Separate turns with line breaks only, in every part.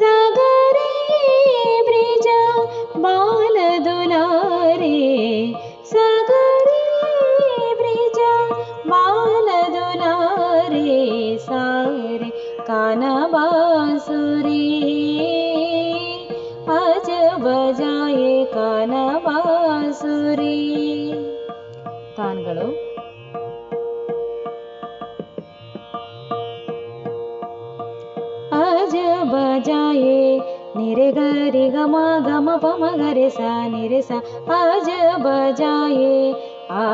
सागरे bridge बाल दुलारे सागरे bridge बाल दुलारे सारे काना बांसुरी आज बजाए काना निरे गरे गम गम पम गरे सा आज बजाए। आ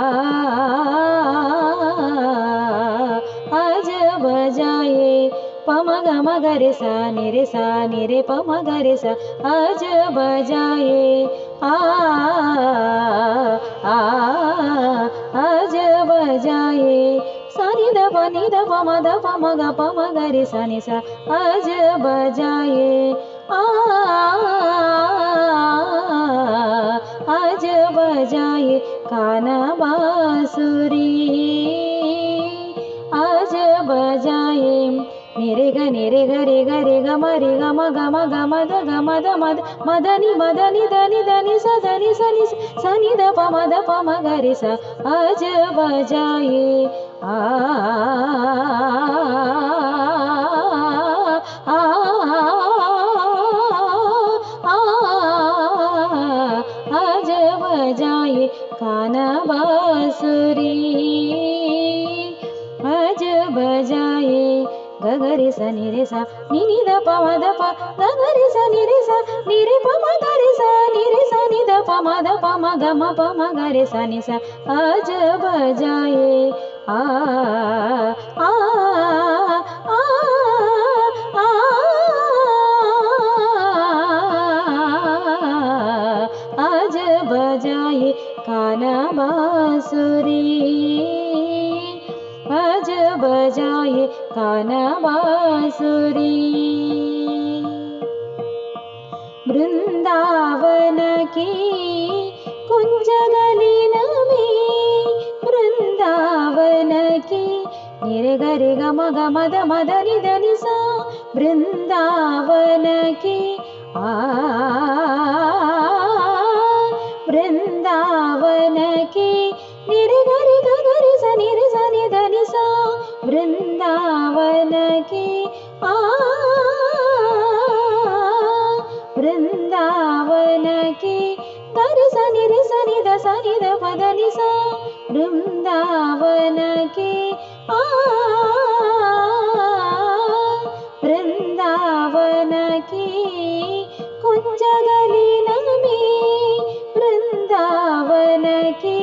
आज बजाए। पम गरे सा निरे सा निरे पम गरे सा आज आ आज बजाए। सानी द प नि द प म द प म ग प म ग रे सा नि सा आज बजाए। आ आज बजाए काना बांसुरी आज बजाए निरे ग निरे ग रे ग रे ग म रे ग म ग म ग म द ग म द म द म द नि म द नि द नि द नि सा द नि सा नि सा नि द प म द प म ग रे सा आज बजाए आ आ गगरे सा नि रे सा नि नि द प म ग रे सा नि प म ग म प म ग रे सा नि आ आ आज काना बांसुरी बांसुरी वृंदावन की कुंजगलिन में वृंदावन की निरे गरे ग म ग म द म द नि द नि सा वृंदावन की आ బృందావనకి ఆ బృందావనకి దరిసని రిసని దసని ద పదని స బృందావనకి ఆ బృందావనకి కుంజగలి నమి బృందావనకి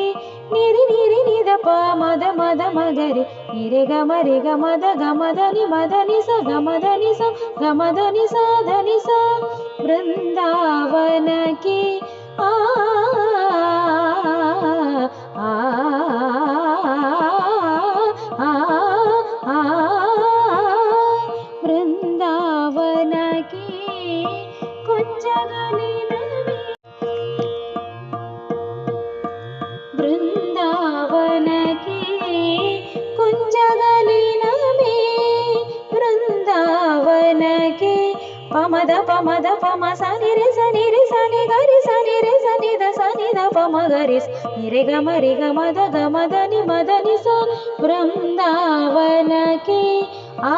నిరి నిరి నిద ప మద మద మగరి నిరెగ మరిగ మద గమదని మదని స గమదని స గమదని సాధని స బృందావనకి ఆ
బృందావనకి కొంచెం బృంద दप मसारे निरीरे गृगमध मदनि मदनि वृन्दावन की आ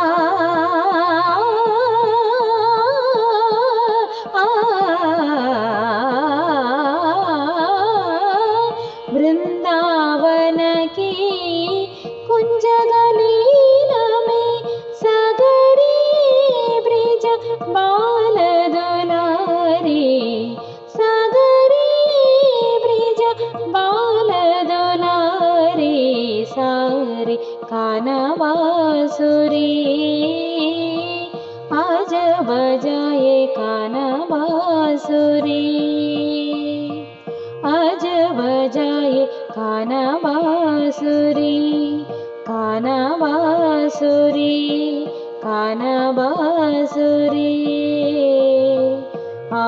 वृन्दी कुञ्जगी ब्रिज ी अज बजा का बासुरी आज बजाए कान बासुरी कान बासुरी कान बासुरी आ